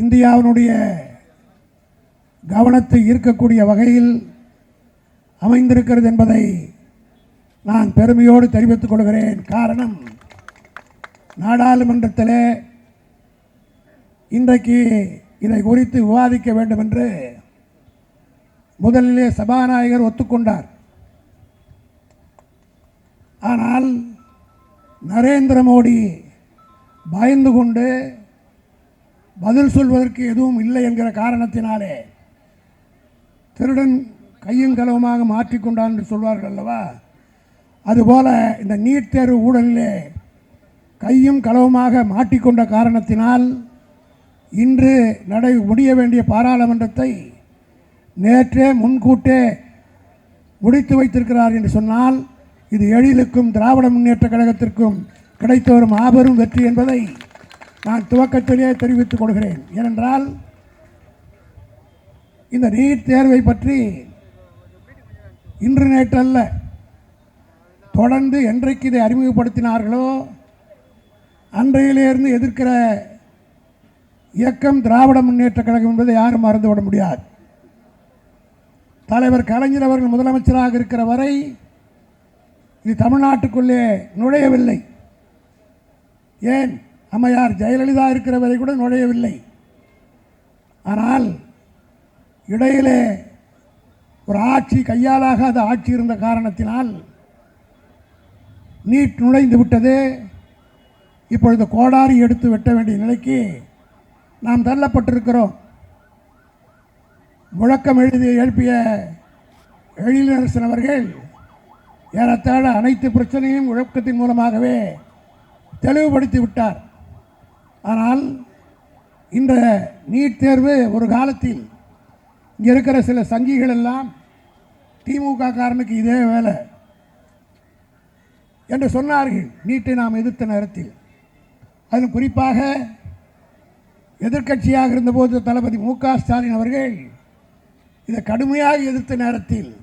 இந்தியாவினுடைய கவனத்தை ஈர்க்கக்கூடிய வகையில் அமைந்திருக்கிறது என்பதை நான் பெருமையோடு தெரிவித்துக் கொள்கிறேன். காரணம் நாடாளுமன்றத்தில் இன்றைக்கு இதை குறித்து விவாதிக்க வேண்டும் என்று முதலிலே சபாநாயகர் ஒத்துக்கொண்டார். ஆனால் நரேந்திர மோடி பயந்து கொண்டு பதில் சொல்வதற்கு எதுவும் இல்லை என்கிற காரணத்தினாலே திருடன் கையும் களவுமாக மாற்றிக்கொண்டான் என்று சொல்வார்கள் அல்லவா? அதுபோல இந்த நீட் தேர்வு ஊழலிலே கையும் களவுமாக மாட்டிக்கொண்ட காரணத்தினால் இன்று நடை முடிய வேண்டிய பாராளுமன்றத்தை நேற்றே முன்கூட்டே முடித்து வைத்திருக்கிறார் என்று சொன்னால் இது எழிலுக்கும் திராவிட முன்னேற்ற கழகத்திற்கும் கிடைத்த ஒரு மாபெரும் வெற்றி என்பதை நான் துவக்கத்திலே தெரிவித்துக் கொள்கிறேன். ஏனென்றால் இந்த நீட் தேர்வை பற்றி இன்று நேற்று அல்ல தொடர்ந்து என்றைக்கு இதை அறிமுகப்படுத்தினார்களோ அன்றையிலிருந்து எதிர்க்கிற இயக்கம் திராவிட முன்னேற்ற கழகம் என்பதை யாரும் மறந்துவிட முடியாது. தலைவர் கலைஞர் அவர்கள் முதலமைச்சராக இருக்கிற வரை இது தமிழ்நாட்டுக்குள்ளே நுழையவில்லை. ஏன்? அம்மையார் ஜெயலலிதா இருக்கிற வரை கூட நுழையவில்லை. ஆனால் இடையிலே ஒரு ஆட்சி கையாலாகாத ஆட்சி இருந்த காரணத்தினால் நீட் நுழைந்து விட்டது. இப்பொழுது கோடாரி எடுத்து வெட்ட வேண்டிய நிலைக்கு நாம் தள்ளப்பட்டிருக்கிறோம். முழக்கம் எழுதி எழுப்பிய எழிலரசன் அவர்கள் ஏறத்தாழ அனைத்து பிரச்சனையும் முழக்கத்தின் மூலமாகவே தெளிவுபடுத்தி விட்டார். ஆனால் இந்த நீட் தேர்வு ஒரு காலத்தில் இங்கே இருக்கிற சில சங்கிகள் எல்லாம் திமுக காரனுக்கு இதே வேலை என்று சொன்னார்கள். நீட்டை நாம் எதிர்த்த நேரத்தில். அதில் குறிப்பாக எதிர்க்கட்சியாக இருந்தபோது தளபதி மு க ஸ்டாலின் அவர்கள் இதை கடுமையாக எதிர்த்த நேரத்தில்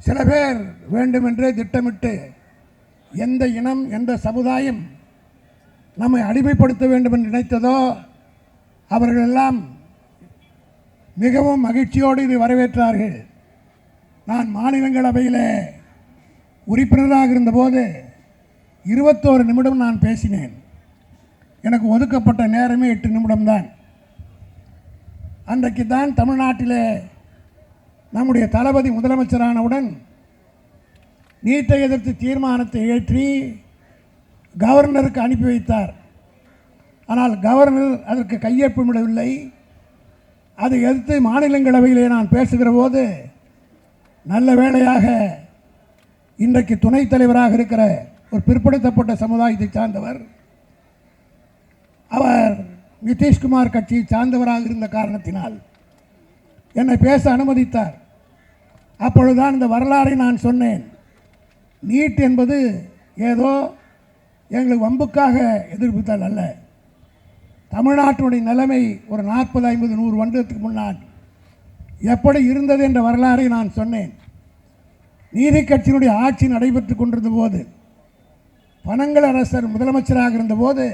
சில பேர் வேண்டுமென்றே திட்டமிட்டு எந்த இனம் எந்த சமுதாயம் நம்மை அடிமைப்படுத்த வேண்டும் என்று நினைத்ததோ அவர்களெல்லாம் மிகவும் மகிழ்ச்சியோடு இதை வரவேற்றார்கள். நான் மாநிலங்களவையில் உறுப்பினராக இருந்தபோது இருபத்தோரு நிமிடம் நான் பேசினேன். எனக்கு ஒதுக்கப்பட்ட நேரமே எட்டு நிமிடம்தான். அன்றைக்கு தான் தமிழ்நாட்டிலே நம்முடைய தளபதி முதலமைச்சரானவுடன் நீட்டை எதிர்த்து தீர்மானத்தை ஏற்றி கவர்னருக்கு அனுப்பி வைத்தார். ஆனால் கவர்னர் அதற்கு கையொப்பமிடவில்லை. அதை எதிர்த்து மாநிலங்களவையிலே நான் பேசுகிற போது நல்ல வேளையாக இன்றைக்கு துணைத் தலைவராக இருக்கிற ஒரு பிற்படுத்தப்பட்ட சமுதாயத்தை சார்ந்தவர் அவர் நிதிஷ்குமார் கட்சியை சார்ந்தவராக இருந்த காரணத்தினால் என்னை பேச அனுமதித்தார். அப்பொழுதுதான் இந்த வரலாறை நான் சொன்னேன். நீட் என்பது ஏதோ எங்களுக்கு வம்புக்காக எதிர்ப்புத்தால் அல்ல. தமிழ்நாட்டினுடைய நிலைமை ஒரு நாற்பது ஐம்பது நூறு வருடத்துக்கு முன்னால் எப்படி இருந்தது என்ற வரலாறை நான் சொன்னேன். நீதி கட்சியினுடைய ஆட்சி நடைபெற்று கொண்டிருந்த போது பனங்கள் அரசர் முதலமைச்சராக இருந்தபோது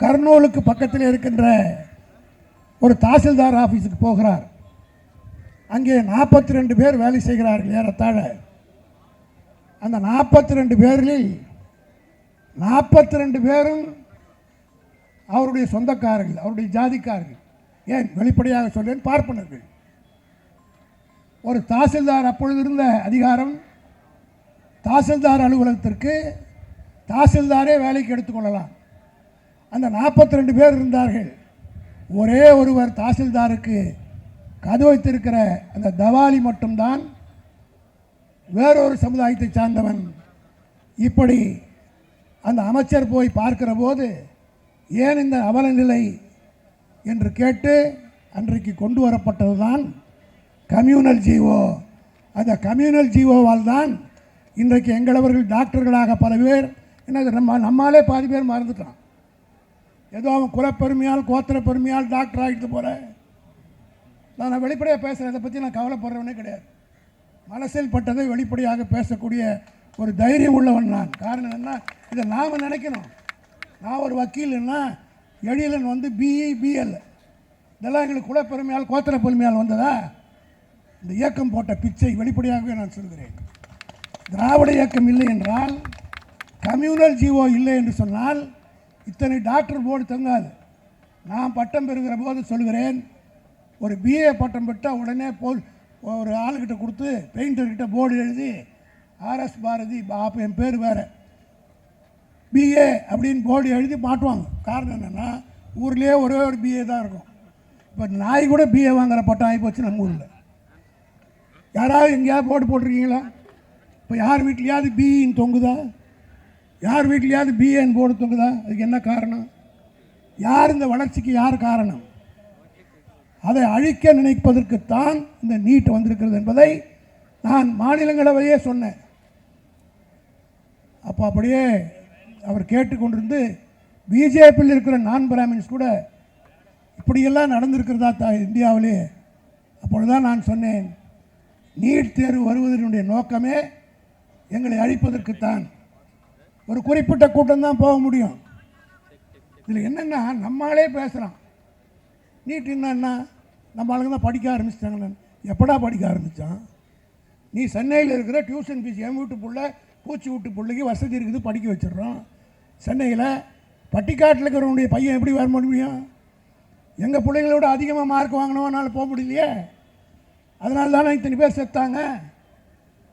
கர்னூலுக்கு பக்கத்தில் இருக்கின்ற ஒரு தாசில்தார் ஆஃபீஸுக்கு போகிறார். அங்கே நாற்பத்தி ரெண்டு பேர் வேலை செய்கிறார்கள் ஏறத்தாழ. அந்த நாற்பத்தி ரெண்டு பேரில் நாற்பத்தி ரெண்டு பேரும் அவருடைய சொந்தக்காரர்கள் அவருடைய ஜாதிக்காரர்கள். ஏன்? வெளிப்படையாக சொல்றேன் பார்ப்பனர்கள். ஒரு தாசில்தார் அப்பொழுது இருந்த அதிகாரம் தாசில்தார் அலுவலகத்திற்கு தாசில்தாரே வேலைக்கு எடுத்துக்கொள்ளலாம் அந்த நாற்பத்தி ரெண்டு பேர் இருந்தார்கள். ஒரே ஒருவர் தாசில்தாருக்கு கது வைத்திருக்கிற அந்த தவாலி மட்டும்தான் வேறொரு சமுதாயத்தை சார்ந்தவன். இப்படி அந்த அமைச்சர் போய் பார்க்கிற போது ஏன் இந்த அவலநிலை என்று கேட்டு அன்றைக்கு கொண்டு வரப்பட்டது தான் கம்யூனல் ஜீவோ அந்த கம்யூனல் ஜீவோவால் தான் இன்றைக்கு எங்களவர்கள் டாக்டர்களாக பல பேர் என்ன நம்ம நம்மாலே பாதி பேர் மறந்துட்டான். ஏதோ அவன் குலப்பெருமையால் கோத்திர பெருமையால் டாக்டர் ஆகிட்டு போகிற நான் வெளிப்படையாக பேசுகிறேன் இதை பற்றி நான் கவலைப்படுறவனே கிடையாது. மனசில் பட்டதை வெளிப்படையாக பேசக்கூடிய ஒரு தைரியம் உள்ளவன் நான். காரணம் என்ன? இதை நாம் நினைக்கணும். நான் ஒரு வக்கீல்னா எழிலன் வந்து பிஇ பிஎல் இதெல்லாம் எங்களுக்கு குலப்பெருமையால் கோத்திர பெருமையால் வந்ததா? இந்த இயக்கம் போட்ட பிச்சை வெளிப்படையாகவே நான் சொல்கிறேன். திராவிட இயக்கம் இல்லை என்றால் கம்யூனல் ஜீவோ இல்லை என்று சொன்னால் இத்தனை டாக்டர் போர்டு தங்காது நான் பட்டம் பெறுகிற போது சொல்கிறேன் ஒரு பிஏ பட்டம் பெற்றால் உடனே போல் ஒரு ஆளுக்கிட்ட கொடுத்து பெயிண்டர்கிட்ட போர்டு எழுதி ஆர்எஸ் பாரதி அப்போ என் பேர் வேறு. பிஏ அப்படின்னு போர்டு எழுதி மாட்டுவாங்க. காரணம் என்னென்னா ஊர்லேயே ஒரே ஒரு பிஏ தான் இருக்கும். இப்போ நாய் கூட பிஏ வாங்குற பட்டம் ஆகி போச்சு நம்ம ஊரில். யாராவது எங்கேயாவது போர்டு போட்டிருக்கீங்களா? இப்போ யார் வீட்லையாவது பிஇன்னு தொங்குதா? யார் வீட்லையாவது பிஏன்னு போர்டு தொங்குதா? அதுக்கு என்ன காரணம்? யார் இந்த வளர்ச்சிக்கு யார் காரணம்? அதை அழிக்க நினைப்பதற்குத்தான் இந்த நீட் வந்திருக்கிறது என்பதை நான் மாநிலங்களவையே சொன்னேன். அப்போ அப்படியே அவர் கேட்டுக்கொண்டிருந்து பிஜேபியில் இருக்கிற நான் பிராமின்ஸ் கூட இப்படியெல்லாம் நடந்திருக்கிறதா தா இந்தியாவிலே? அப்பொழுதுதான் நான் சொன்னேன் நீட் தேர்வு வருவதனுடைய நோக்கமே எங்களை அழிப்பதற்குத்தான். ஒரு குறிப்பிட்ட கூட்டம் தான் போக முடியும். இதில் என்னென்னா நம்மளே பேசுகிறான் நீட் என்னன்னா நம்ம ஆளுங்க தான் படிக்க ஆரம்பிச்சிட்டாங்களே. எப்படா படிக்க ஆரம்பித்தான் நீ சென்னையில் இருக்கிற டியூஷன் ஃபீஸ் என் வீட்டு புள்ள பூச்சி வீட்டு பிள்ளைக்கு வசதி இருக்குது படிக்க வச்சிடுறோம் சென்னையில் பட்டிக்காட்டில் இருக்கிறவனுடைய பையன் எப்படி வர முடியும்? எங்கள் பிள்ளைங்களோட அதிகமாக மார்க் வாங்கினவனால போக முடியலையே. அதனால தானே இத்தனை பேர் செத்தாங்க?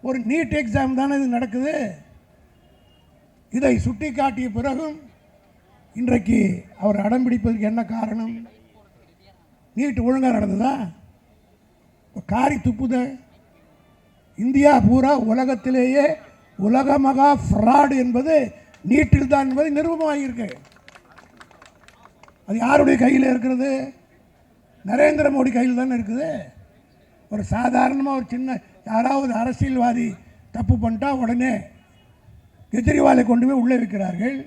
ஒரு நீட் எக்ஸாம் தானே இது நடக்குது. இதை சுட்டி காட்டிய பிறகும் இன்றைக்கு அவர் அடம் பிடிப்பதற்கு என்ன காரணம்? நீட்டு ஒழுங்காக நடந்ததா? இப்ப காரி துப்புத. இந்தியா பூரா உலகத்திலேயே உலக மகா ஃப்ராடு என்பது நீட்டில் தான் என்பது நிரூபமாகியிருக்கு. அது யாருடைய கையில் இருக்கிறது? நரேந்திர மோடி கையில் தானே இருக்குது. ஒரு சாதாரணமாக ஒரு சின்ன யாராவது அரசியல்வாதி தப்பு பண்ணிட்டா உடனே கெஜ்ரிவாலை கொண்டு போய் உள்ளே வைக்கிறார்கள்.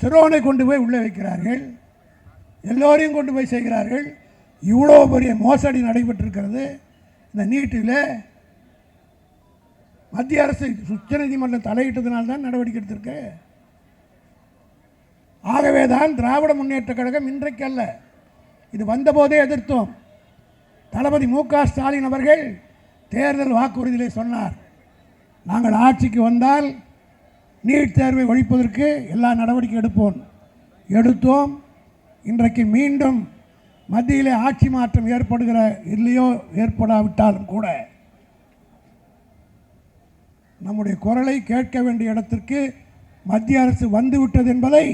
சிரோனை கொண்டு போய் உள்ளே வைக்கிறார்கள். எல்லோரையும் கொண்டு போய் செய்கிறார்கள். இவ்வளோ பெரிய மோசடி நடைபெற்றிருக்கிறது. இந்த நீட்டில் மத்திய அரசு உச்சநீதிமன்றம் தலையிட்டதுனால்தான் நடவடிக்கை எடுத்திருக்கு. ஆகவே தான் திராவிட முன்னேற்ற கழகம் இன்றைக்கு அல்ல இது வந்தபோதே எதிர்த்தோம். தளபதி மு க ஸ்டாலின் அவர்கள் தேர்தல் வாக்குறுதியிலே சொன்னார் நாங்கள் ஆட்சிக்கு வந்தால் நீட் தேர்வை ஒழிப்பதற்கு எல்லா நடவடிக்கை எடுப்போம். எடுத்தோம். இன்றைக்கு மீண்டும் மத்தியிலே ஆட்சி மாற்றம் ஏற்படுகிற இல்லையோ ஏற்படாவிட்டாலும் கூட நம்முடைய குரலை கேட்க வேண்டிய இடத்திற்கு மத்திய அரசு வந்துவிட்டது என்பதை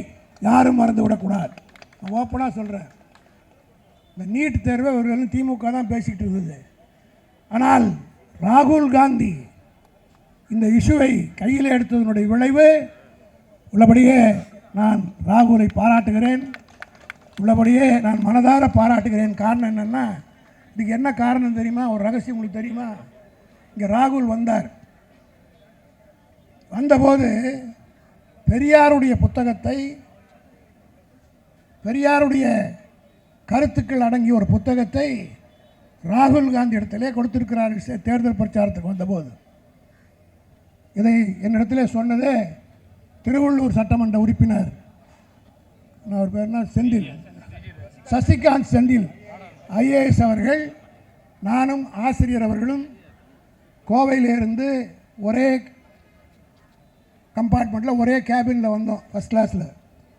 யாரும் மறந்துவிடக்கூடாது. நான் ஓப்பனாக சொல்கிறேன் இந்த நீட் தேர்வை இவர்களும் திமுக தான் பேசிக்கிட்டு இருந்தது. ஆனால் ராகுல் காந்தி இந்த இஷ்யூவை கையில் எடுத்ததனுடைய விளைவு உள்ளபடியே நான் ராகுலை பாராட்டுகிறேன். உள்ளபடியே நான் மனதார பாராட்டுகிறேன். காரணம் என்னென்னா இதுக்கு என்ன காரணம் தெரியுமா? ஒரு ரகசியம் உங்களுக்கு தெரியுமா? இங்கே ராகுல் வந்தார். வந்தபோது பெரியாருடைய புத்தகத்தை பெரியாருடைய கருத்துக்கள் அடங்கிய ஒரு புத்தகத்தை ராகுல் காந்தி இடத்திலே கொடுத்திருக்கிறார். தேர்தல் பிரச்சாரத்துக்கு வந்தபோது. இதை என்னிடத்திலே சொன்னதே திருவள்ளூர் சட்டமன்ற உறுப்பினர் அவர் பேர்னா செந்தில். சசிகாந்த் செந்தில். ஐஏஎஸ் அவர்கள் நானும் ஆசிரியர் அவர்களும் கோவையிலிருந்து ஒரே கம்பார்ட்மெண்ட்டில் ஒரே கேபினில் வந்தோம் ஃபஸ்ட் கிளாஸில்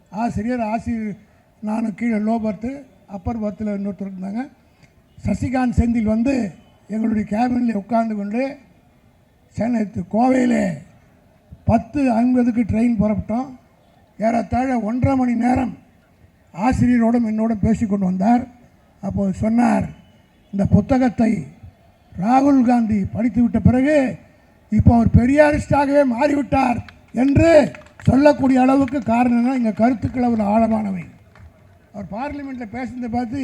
ஆசிரியர் ஆசிரியர் நானும் கீழே லோ பர்த்து அப்பர் பர்த்தில் இன்னொருத்தர் இருந்தாங்க. சசிகாந்த் செந்தில் வந்து எங்களுடைய கேபினில் உட்கார்ந்து கொண்டு சென்னை கோவையில் கோவையிலே பத்து ஐம்பதுக்கு ட்ரெயின் புறப்பட்டோம். ஏறத்தாழ ஒன்றரை மணி நேரம் ஆசிரியரோடும் என்னோடும் பேசிக்கொண்டு வந்தார். அப்போது சொன்னார் இந்த புத்தகத்தை ராகுல் காந்தி படித்துவிட்ட பிறகு இப்போ அவர் பெரியாரிஸ்டாகவே மாறிவிட்டார் என்று சொல்லக்கூடிய அளவுக்கு காரணம் என்ன இங்கே கருத்துக்கள் அவர் ஆழமானவை. அவர் பார்லிமெண்ட்டில் பேசுனதை பார்த்து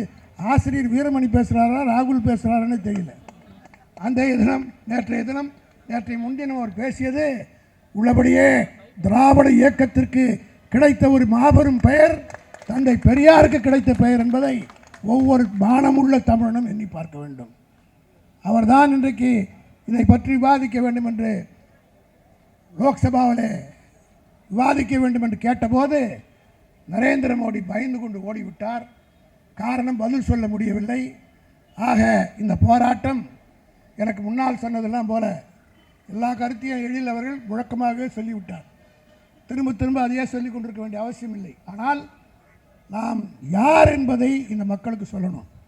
ஆசிரியர் வீரமணி பேசுகிறாரா ராகுல் பேசுகிறாரான்னு தெரியல. அந்த தினம் நேற்றைய தினம் நேற்றைய முன்தினம் அவர் பேசியது உள்ளபடியே திராவிட இயக்கத்திற்கு கிடைத்த ஒரு மாபெரும் பெயர் தந்தை பெரியாருக்கு கிடைத்த பெயர் என்பதை ஒவ்வொரு மானமுள்ள தமிழனும் எண்ணி பார்க்க வேண்டும். அவர்தான் இன்றைக்கு இதை பற்றி விவாதிக்க வேண்டும் என்று லோக்சபாவிலே விவாதிக்க வேண்டும் என்று கேட்டபோது நரேந்திர மோடி பயந்து கொண்டு ஓடிவிட்டார். காரணம் பதில் சொல்ல முடியவில்லை. ஆக இந்த போராட்டம் எனக்கு முன்னால் சொன்னதெல்லாம் போல எல்லா கருத்தையும் எழில் அவர்கள் முழக்கமாகவே சொல்லிவிட்டார். திரும்ப திரும்ப அதையே சொல்லிக் கொண்டிருக்க வேண்டிய அவசியம் இல்லை ஆனால் நாம் யார் என்பதை இந்த மக்களுக்கு சொல்லணும்.